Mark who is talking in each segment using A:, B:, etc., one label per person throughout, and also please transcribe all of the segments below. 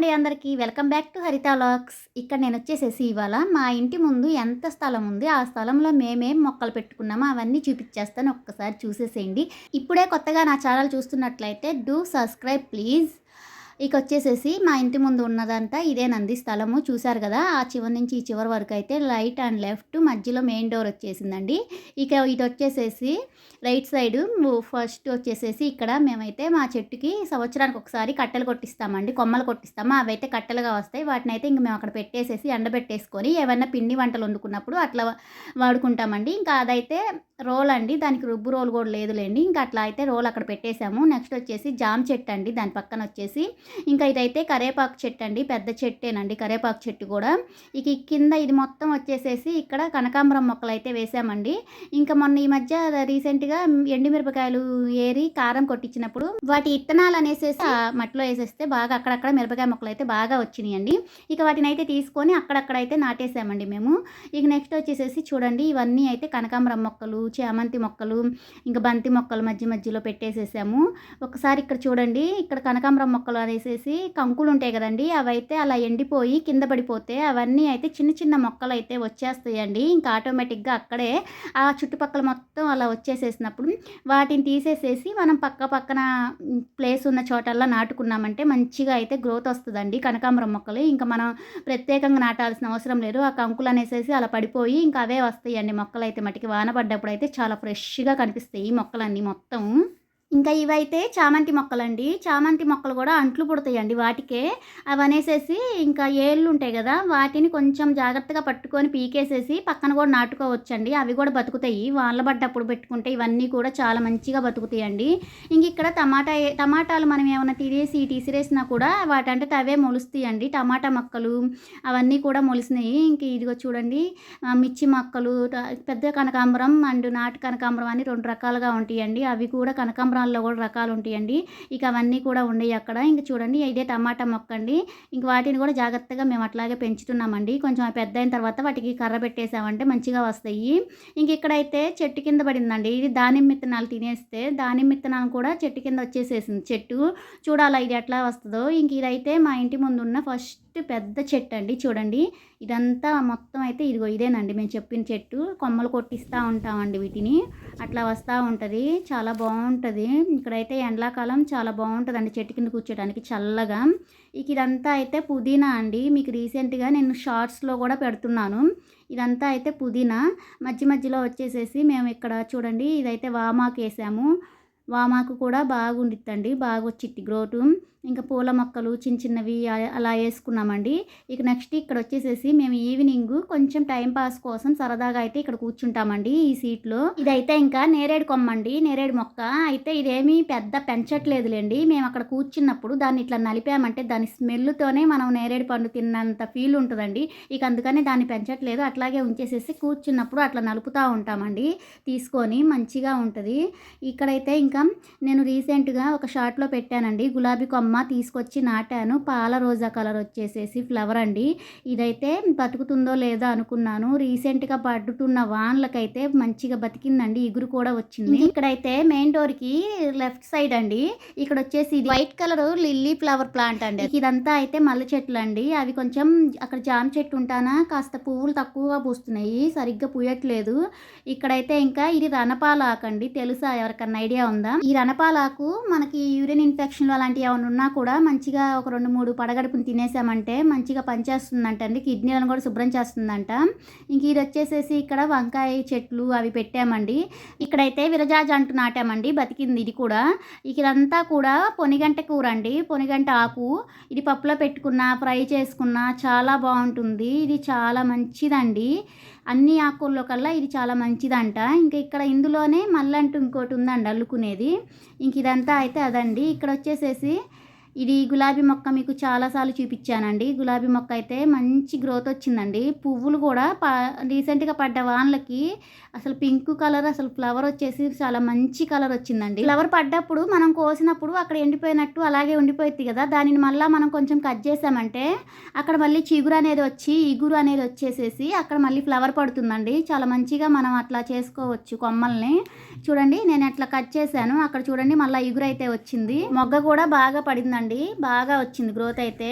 A: అండి అందరికీ. Welcome back to Haritha Lakes. ఇక్కడ నేను వచ్చేసేసి ఇవాళ మా ఇంటి ముందు ఎంత స్థలం ఉంది? ఆ స్థలంలో మేమేం మొక్కలు పెట్టుకున్నామో అవన్నీ చూపించేస్తాను ఒక్కసారి చూసేసేయండి. ఇప్పుడే కొత్తగా నా ఛానల్ చూస్తున్నట్లయితే డూ సబ్స్క్రైబ్ ప్లీజ్. ఇక వచ్చేసేసి మా ఇంటి ముందు ఉన్నదంతా ఇదే నంది స్థలము. చూశారు కదా ఆ చివరి నుంచి ఈ చివరి వరకు అయితే రైట్ అండ్ లెఫ్ట్ మధ్యలో మెయిన్ డోర్ వచ్చేసిందండి. ఇక ఇది వచ్చేసేసి రైట్ సైడ్ ఫస్ట్ వచ్చేసేసి ఇక్కడ మేమైతే మా చెట్టుకి సంవత్సరానికి ఒకసారి కట్టెలు కొట్టిస్తామండి. కొమ్మలు కొట్టిస్తాము. అవి అయితే కట్టెలుగా వస్తాయి. వాటిని అయితే ఇంక మేము అక్కడ పెట్టేసేసి ఎండబెట్టేసుకొని ఏమైనా పిండి వంటలు వండుకున్నప్పుడు అట్లా వాడుకుంటామండి. ఇంకా అదైతే రోల్ అండి. దానికి రుబ్బు రోల్ కూడా లేదులేండి. ఇంకా అట్లా అయితే రోల్ అక్కడ పెట్టేశాము. నెక్స్ట్ వచ్చేసి జామ్ చెట్టు అండి. దాని పక్కన వచ్చేసి ఇంకా ఇదైతే కరేపాకు చెట్టు అండి పెద్ద చెట్టేనండి కరేపాకు చెట్టు కూడా. ఇక కింద ఇది మొత్తం వచ్చేసేసి ఇక్కడ కనకాంబరం మొక్కలు అయితే వేసామండి. ఇంకా మొన్న ఈ మధ్య రీసెంట్గా ఎండుమిరపకాయలు ఏరి కారం కొట్టించినప్పుడు వాటి ఇత్తనాలు అనేసేసి మట్టిలో వేసేస్తే బాగా అక్కడక్కడ మిరపకాయ మొక్కలు అయితే బాగా వచ్చినాయండి. ఇక వాటిని అయితే తీసుకొని అక్కడక్కడ అయితే నాటేసామండి మేము. ఇక నెక్స్ట్ వచ్చేసేసి చూడండి ఇవన్నీ అయితే కనకాంబరం మొక్కలు చామంతి మొక్కలు ఇంకా బంతి మొక్కలు మధ్య మధ్యలో పెట్టేసేసాము. ఒకసారి ఇక్కడ చూడండి ఇక్కడ కనకాంబరం మొక్కలు వేసేసి కంకులు ఉంటాయి కదండి అవైతే అలా ఎండిపోయి కింద పడిపోతే అవన్నీ అయితే చిన్న చిన్న మొక్కలు అయితే వచ్చేస్తాయండి. ఇంకా ఆటోమేటిక్గా అక్కడే ఆ చుట్టుపక్కల మొత్తం అలా వచ్చేసేసినప్పుడు వాటిని తీసేసేసి మనం పక్క పక్కన ప్లేస్ ఉన్న చోటల్లా నాటుకున్నామంటే మంచిగా అయితే గ్రోత్ వస్తుందండి కనకాంబరం మొక్కలు. ఇంకా మనం ప్రత్యేకంగా నాటాల్సిన అవసరం లేదు. ఆ కంకులు అనేసేసి అలా పడిపోయి ఇంకా అవే వస్తాయండి మొక్కలు అయితే మటుకి వాన పడ్డప్పుడు అయితే చాలా ఫ్రెష్గా కనిపిస్తాయి ఈ మొక్కలన్నీ మొత్తం. ఇంకా ఇవైతే చామంతి మొక్కలండి. చామంతి మొక్కలు కూడా అంట్లు పుడతాయండి వాటికే. అవి అనేసేసి ఇంకా ఏళ్ళు ఉంటాయి కదా వాటిని కొంచెం జాగ్రత్తగా పట్టుకొని పీకేసేసి పక్కన కూడా నాటుకోవచ్చండి. అవి కూడా బతుకుతాయి. వాళ్ళ పడ్డప్పుడు పెట్టుకుంటే ఇవన్నీ కూడా చాలా మంచిగా బతుకుతాయండి. ఇంక ఇక్కడ టమాటా టమాటాలు మనం ఏమైనా తినేసి తీసిరేసినా కూడా వాటంటే అవే మొలుస్తాయండి. టమాటా మొక్కలు అవన్నీ కూడా మొలిసినాయి. ఇంక ఇదిగో చూడండి మిర్చి మొక్కలు పెద్ద కనకాంబరం అండ్ నాటు కనకాంబరం అని రెండు రకాలుగా ఉంటాయండి. అవి కూడా కనకాంబరం కనకాంబరాల్లో కూడా రకాలు ఉంటాయండి. ఇక అవన్నీ కూడా ఉన్నాయి అక్కడ. ఇంక చూడండి ఇదే టమాటా మొక్క అండి ఇంక వాటిని కూడా జాగ్రత్తగా మేము అట్లాగే పెంచుతున్నామండి. కొంచెం పెద్ద అయిన తర్వాత వాటికి కర్ర పెట్టేసామంటే మంచిగా వస్తాయి. ఇంక ఇక్కడైతే చెట్టు కింద పడిందండి. ఇది దానిమ్మ విత్తనాలు తినేస్తే దానిమ్మ విత్తనాలు కూడా చెట్టు కింద వచ్చేసేసింది. చెట్టు చూడాలా ఇది ఎట్లా వస్తుందో. ఇంక ఇదైతే మా ఇంటి ముందు ఉన్న ఫస్ట్ పెద్ద చెట్టు అండి చూడండి. ఇదంతా మొత్తం అయితే ఇదిగో ఇదేనండి. మేము చెప్పిన చెట్టు. కొమ్మలు కొట్టిస్తూ ఉంటామండి వీటిని. అట్లా వస్తూ ఉంటుంది. చాలా బాగుంటుంది. ఇక్కడైతే ఎండాకాలం చాలా బాగుంటుందండి చెట్టు కింద కూర్చోడానికి చల్లగా. ఇక ఇదంతా అయితే పుదీనా అండి. మీకు రీసెంట్గా నేను షార్ట్స్లో కూడా పెడుతున్నాను. ఇదంతా అయితే పుదీనా. మధ్య మధ్యలో వచ్చేసేసి మేము ఇక్కడ చూడండి ఇదైతే వామాకు వేసాము. వామాకు కూడా బాగుండిద్దండి. బాగా వచ్చిద్ది గ్రోటు ఇంకా పూల మొక్కలు చిన్న చిన్నవి అలా వేసుకున్నామండి. ఇక నెక్స్ట్ ఇక్కడ వచ్చేసేసి మేము ఈవినింగ్ కొంచెం టైం పాస్ కోసం సరదాగా అయితే ఇక్కడ కూర్చుంటామండి ఈ సీట్లో ఇదైతే ఇంకా నేరేడు కొమ్మ అండి నేరేడు మొక్క. అయితే ఇదేమీ పెద్ద పెంచట్లేదులేండి. మేము అక్కడ కూర్చున్నప్పుడు దాన్ని ఇట్లా నలిపామంటే దాని స్మెల్తోనే మనం నేరేడు పండు తిన్నంత ఫీల్ ఉంటుందండి. ఇక అందుకని దాన్ని పెంచట్లేదు. అట్లాగే ఉంచేసేసి కూర్చున్నప్పుడు అట్లా నలుపుతూ ఉంటామండి. తీసుకొని మంచిగా ఉంటుంది. ఇక్కడైతే ఇంకా నేను రీసెంట్గా ఒక షార్ట్లో పెట్టానండి గులాబీ కొమ్మ తీసుకొచ్చి నాటాను. పాల రోజా కలర్ వచ్చేసేసి ఫ్లవర్ అండి. ఇదైతే బతుకుతుందో లేదో అనుకున్నాను. రీసెంట్గా పడుతున్న వాన్లకైతే మంచిగా బతికిందండి. ఇగురు కూడా వచ్చింది. ఇక్కడైతే మెయిన్ డోర్కి లెఫ్ట్ సైడ్ అండి. ఇక్కడ వచ్చేసి ఇది white colour lily flower plant అండి. ఇదంతా అయితే మల్లె చెట్లు అండి అవి కొంచెం అక్కడ జామ చెట్టు ఉంటానా కాస్త పువ్వులు తక్కువగా పూస్తున్నాయి. సరిగ్గా పూయట్లేదు. ఇక్కడైతే ఇంకా ఇది రణపాలాకు అండి. తెలుసా? ఎవరికన్నా ఐడియా ఉందా? ఈ రణపాలాకు మనకి యూరిన్ ఇన్ఫెక్షన్లు అలాంటివి ఏమైనా ఉన్నా కూడా మంచిగా ఒక రెండు మూడు పడగడుపుని తినేసామంటే మంచిగా పనిచేస్తుందంట అండి. కిడ్నీలను కూడా శుభ్రం చేస్తుందంట. ఇంక ఇది వచ్చేసేసి ఇక్కడ వంకాయ చెట్లు అవి పెట్టామండి. ఇక్కడైతే విరజాజ అంటూ నాటామండి బతికింది ఇది కూడా. ఇక ఇదంతా కూడా పొనిగంట కూర అండి. పొనిగంట ఆకు. ఇది పప్పులో పెట్టుకున్న ఫ్రై చేసుకున్న చాలా బాగుంటుంది. ఇది చాలా మంచిదండి. అన్ని ఆకుల్లో కల్లా ఇది చాలా మంచిదంట. ఇంకా ఇక్కడ ఇందులోనే మళ్ళంటూ ఇంకోటి ఉందండి అల్లుకునేది. ఇంక ఇదంతా అయితే అదండి. ఇక్కడ వచ్చేసేసి ఇది గులాబీ మొక్క మీకు చాలాసార్లు చూపించానండి. గులాబీ మొక్క అయితే మంచి గ్రోత్ వచ్చిందండి. పువ్వులు కూడా పా రీసెంట్గా పడ్డ వాన్లకి అసలు పింక్ కలర్ అసలు ఫ్లవర్ వచ్చేసి చాలా మంచి కలర్ వచ్చిందండి. ఫ్లవర్ పడ్డప్పుడు మనం కోసినప్పుడు అక్కడ ఎండిపోయినట్టు అలాగే ఉండిపోయింది కదా. దానిని మళ్ళీ మనం కొంచెం కట్ చేసామంటే అక్కడ మళ్ళీ చిగురు అనేది వచ్చి ఇగురు అనేది వచ్చేసేసి అక్కడ మళ్ళీ ఫ్లవర్ పడుతుందండి. చాలా మంచిగా మనం అట్లా చేసుకోవచ్చు కొమ్మల్ని. చూడండి నేను అట్లా కట్ చేశాను. అక్కడ చూడండి మళ్ళీ ఇగురు అయితే వచ్చింది. మొగ్గ కూడా బాగా పడిందండి. బాగా వచ్చింది గ్రోత్ అయితే.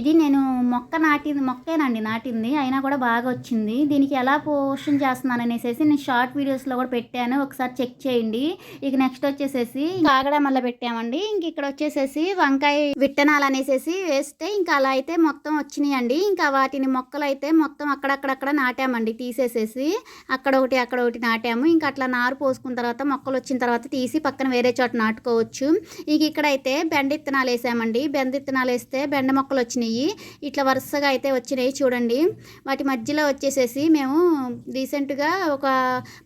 A: ఇది నేను మొక్క నాటింది మొక్కేనండి నాటింది అయినా కూడా బాగా వచ్చింది. దీనికి ఎలా పోషన్ చేస్తున్నాను అనేసి నేను షార్ట్ వీడియోస్లో కూడా పెట్టాను. ఒకసారి చెక్ చేయండి. ఇక నెక్స్ట్ వచ్చేసేసి కాగడ మళ్ళీ పెట్టామండి. ఇంక ఇక్కడ వచ్చేసేసి వంకాయ విత్తనాలు అనేసేసి వేస్తే ఇంకా అలా అయితే మొత్తం వచ్చినాయండి. ఇంకా వాటిని మొక్కలు అయితే మొత్తం అక్కడక్కడక్కడ నాటామండి తీసేసేసి. అక్కడ ఒకటి అక్కడ ఒకటి నాటాము. ఇంకా అట్లా నారు పోసుకున్న తర్వాత మొక్కలు వచ్చిన తర్వాత తీసి పక్కన వేరే చోట నాటుకోవచ్చు. ఇక ఇక్కడైతే బెండ ఇత్తనాలు వేసామండి. బెండ ఇత్తనాలు వేస్తే బెండ మొక్కలు వచ్చి వచ్చినాయి ఇట్లా వరుసగా అయితే వచ్చినాయి చూడండి. వాటి మధ్యలో వచ్చేసేసి మేము రీసెంట్గా ఒక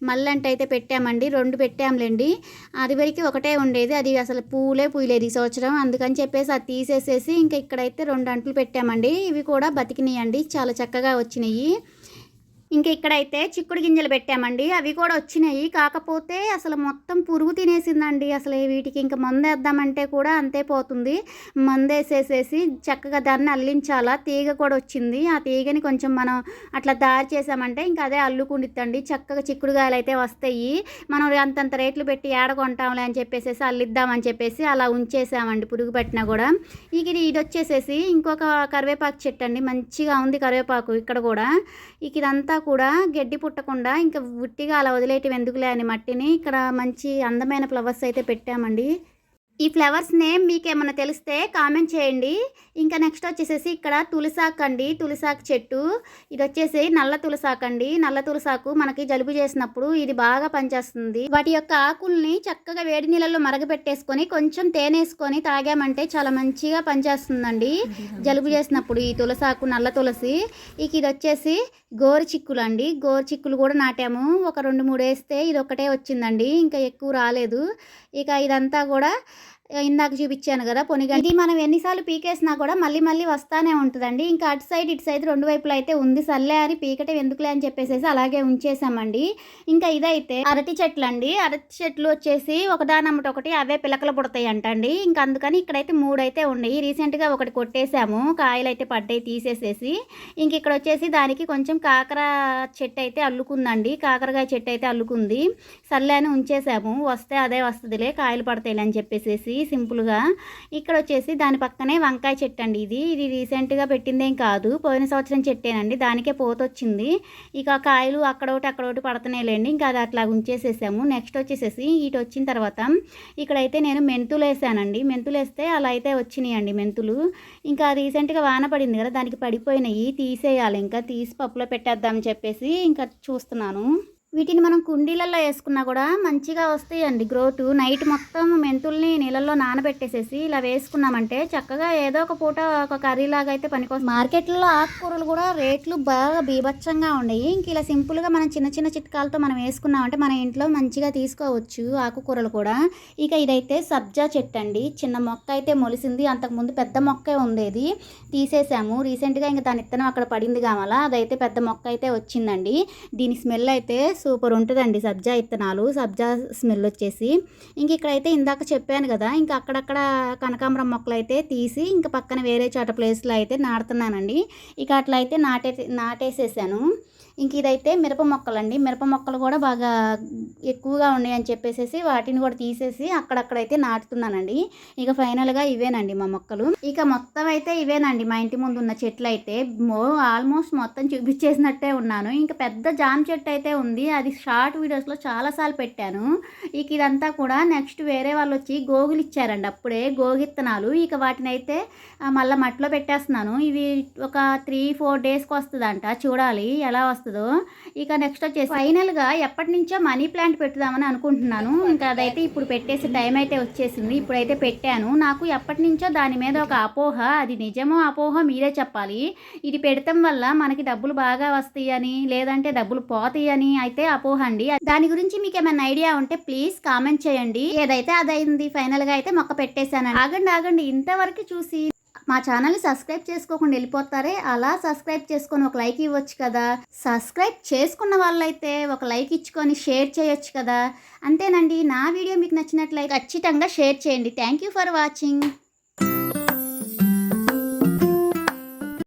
A: మల్లంట అయితే పెట్టామండి. రెండు పెట్టాంలేండి. అది వరకు ఒకటే ఉండేది. అది అసలు పూలే పూయలేదు ఈ సంవత్సరం. అందుకని చెప్పేసి అది తీసేసేసి ఇంకా ఇక్కడైతే రెండు అంట్లు పెట్టామండి. ఇవి కూడా బతికినాయండి. చాలా చక్కగా వచ్చినాయి. ఇంకా ఇక్కడైతే చిక్కుడు గింజలు పెట్టామండి. అవి కూడా వచ్చినాయి. కాకపోతే అసలు మొత్తం పురుగు తినేసిందండి. అసలు వీటికి ఇంకా మందు వేద్దామంటే కూడా అంతే పోతుంది. మందు వేసేసేసి చక్కగా దాన్ని అల్లించాలా. తీగ కూడా వచ్చింది. ఆ తీగని కొంచెం మనం అట్లా దారి చేసామంటే ఇంకా అదే అల్లుకుండిద్దండి. చక్కగా చిక్కుడుగాయలు అయితే వస్తాయి. మనం అంతంత రేట్లు పెట్టి ఏడగొంటాంలే అని చెప్పేసి అల్లిద్దామని చెప్పేసి అలా ఉంచేసామండి పురుగు పెట్టినా కూడా. ఇక ఇది ఇది వచ్చేసేసి ఇంకొక కరివేపాకు చెట్టు అండి మంచిగా ఉంది కరివేపాకు ఇక్కడ కూడా. ఇక ఇదంతా కూడా గడ్డి పుట్టకుండా ఇంకా ఉట్టిగా అలా వదిలేయటం ఎందుకులే అని మట్టిని. ఇక్కడ మంచి అందమైన ఫ్లవర్స్ అయితే పెట్టామండి. ఈ ఫ్లవర్స్ నేమ్ మీకు ఏమైనా తెలిస్తే కామెంట్ చేయండి. ఇంకా నెక్స్ట్ వచ్చేసేసి ఇక్కడ తులసాకు అండి. తులసాకు చెట్టు. ఇది వచ్చేసి నల్ల తులసాకు అండి. నల్ల తులసాకు మనకి జలుబు చేసినప్పుడు ఇది బాగా పనిచేస్తుంది. వాటి యొక్క ఆకుల్ని చక్కగా వేడి నీళ్ళల్లో మరగపెట్టేసుకొని కొంచెం తేనేసుకొని తాగామంటే చాలా మంచిగా పనిచేస్తుందండి. జలుబు చేసినప్పుడు ఈ తులసాకు నల్ల తులసి. ఇక ఇది వచ్చేసి గోరు చిక్కులు అండి. గోరు చిక్కులు కూడా నాటాము. ఒక రెండు మూడు వేస్తే ఇది ఒకటే వచ్చిందండి. ఇంకా ఎక్కువ రాలేదు. ఇక ఇదంతా కూడా ఇందాక చూపించాను కదా పొనిగా ఇది మనం ఎన్నిసార్లు పీకేసినా కూడా మళ్ళీ మళ్ళీ వస్తానే ఉంటుందండి. ఇంకా అటు సైడ్ ఇటు సైడ్ రెండు వైపులు అయితే ఉంది. సర్లే అని పీకటం ఎందుకులే అని చెప్పేసి అలాగే ఉంచేసామండి. ఇంకా ఇదైతే అరటి చెట్లు అండి అరటి చెట్లు వచ్చేసి ఒకదానమ్మట ఒకటి అవే పిలకలు పుడతాయి అంటండి ఇంకా అందుకని ఇక్కడైతే మూడు అయితే ఉన్నాయి. రీసెంట్గా ఒకటి కొట్టేసాము. కాయలు అయితే పడ్డాయి తీసేసేసి. ఇంక ఇక్కడ వచ్చేసి దానికి కొంచెం కాకర చెట్టు అయితే అల్లుకుందండి. కాకరకాయ చెట్టు అయితే అల్లుకుంది. సర్లే అని ఉంచేసాము. వస్తే అదే వస్తుందిలే కాయలు పడతాయి అని చెప్పేసేసి. సింపుల్గా. ఇక్కడ వచ్చేసి దాని పక్కనే వంకాయ చెట్టు అండి ఇది. ఇది రీసెంట్గా పెట్టిందేం కాదు. పోయిన సంవత్సరం చెట్టేనండి. దానికే పోతొచ్చింది. ఇక కాయలు అక్కడ ఒకటి అక్కడ ఒకటి పడుతున్నాయి లేండి ఇంకా అది అట్లా ఉంచేసేసాము. నెక్స్ట్ వచ్చేసేసి ఇటు వచ్చిన తర్వాత ఇక్కడైతే నేను మెంతులు వేసానండి. మెంతులు వేస్తే అలా అయితే వచ్చినాయండి మెంతులు. ఇంకా రీసెంట్గా వాన పడింది కదా దానికి పడిపోయినాయి. తీసేయాలి ఇంకా. తీసి పప్పులో పెట్టేద్దామని చెప్పేసి ఇంకా చూస్తున్నాను. వీటిని మనం కుండీలలో వేసుకున్నా కూడా మంచిగా వస్తాయండి. గ్రోత్. నైట్ మొత్తం మెంతుల్ని నీళ్ళల్లో నానబెట్టేసేసి ఇలా వేసుకున్నామంటే చక్కగా ఏదో ఒక పూట ఒక కర్రీ లాగా అయితే పనికొస్తుంది. మార్కెట్లో ఆకుకూరలు కూడా రేట్లు బాగా బీభత్సంగా ఉన్నాయి ఇంక ఇలా సింపుల్గా మనం చిన్న చిన్న చిట్కాలతో మనం వేసుకున్నామంటే మన ఇంట్లో మంచిగా తీసుకోవచ్చు ఆకుకూరలు కూడా. ఇక ఇదైతే సబ్జా చెట్టు అండి. చిన్న మొక్క అయితే మొలిసింది. అంతకుముందు పెద్ద మొక్కే ఉండేది. తీసేసాము. రీసెంట్గా ఇంకా దాని ఇత్తనం అక్కడ పడింది కావాలా. అదైతే పెద్ద మొక్క అయితే వచ్చిందండి. దీని స్మెల్ అయితే సూపర్ ఉంటుందండి. సబ్జా ఇత్తనాలు సబ్జా స్మెల్ వచ్చేసి. ఇంక ఇక్కడైతే ఇందాక చెప్పాను కదా ఇంకా అక్కడక్కడ కనకాంబరం మొక్కలు అయితే తీసి ఇంకా పక్కన వేరే చోట ప్లేస్లో అయితే నాడుతున్నానండి ఇక అట్లా అయితే నాటే నాటేసేసాను. ఇంక ఇదైతే మిరప మొక్కలండి. మిరప మొక్కలు కూడా బాగా ఎక్కువగా ఉన్నాయని చెప్పేసి వాటిని కూడా తీసేసి అక్కడక్కడైతే నాటుతున్నానండి. ఇక ఫైనల్గా ఇవేనండి మా మొక్కలు. ఇక మొత్తం అయితే ఇవేనండి మా ఇంటి ముందు ఉన్న చెట్లు అయితే ఆల్మోస్ట్ మొత్తం చూపించేసినట్టే ఉన్నాను. ఇంకా పెద్ద జామ చెట్టు అయితే ఉంది. అది షార్ట్ వీడియోస్లో చాలాసార్లు పెట్టాను. ఇక ఇదంతా కూడా నెక్స్ట్ వేరే వాళ్ళు వచ్చి గోగులు ఇచ్చారండి. అప్పుడే గోగిత్తనాలు. ఇక వాటిని అయితే మళ్ళీ మట్టిలో పెట్టేస్తున్నాను. ఇవి ఒక త్రీ ఫోర్ డేస్కి వస్తుందంట. చూడాలి ఎలా వస్తుందో. ఇక నెక్స్ట్ వచ్చేసి ఫైనల్గా ఎప్పటి నుంచో మనీ ప్లాంట్ పెట్టుదామని అనుకుంటున్నాను. ఇంకా అదైతే ఇప్పుడు పెట్టేసి టైం అయితే వచ్చేసింది. ఇప్పుడైతే పెట్టాను. నాకు ఎప్పటి నుంచో దాని మీద ఒక అపోహ. అది నిజమో అపోహ మీరే చెప్పాలి. ఇది పెడతాం వల్ల మనకి డబ్బులు బాగా వస్తాయి అని లేదంటే డబ్బులు పోతాయి అని అయితే అపోహ అండి దాని గురించి మీకు ఏమైనా ఐడియా ఉంటే ప్లీజ్ కామెంట్ చేయండి. ఏదైతే అదైంది ఫైనల్గా అయితే మొక్క పెట్టేశాను ఆగండి ఆగండి. ఇంతవరకు చూసి మా ఛానల్ సబ్స్క్రైబ్ చేసుకోకుండా వెళ్ళిపోతారే? అలా సబ్స్క్రైబ్ చేసుకొని ఒక లైక్ ఇవ్వచ్చు కదా? సబ్స్క్రైబ్ చేసుకున్న వాళ్ళైతే ఒక లైక్ ఇచ్చుకొని షేర్ చేయొచ్చు కదా? అంతేనండి. నా వీడియో మీకు నచ్చినట్లయితే ఖచ్చితంగా షేర్ చేయండి. Thank you for watching.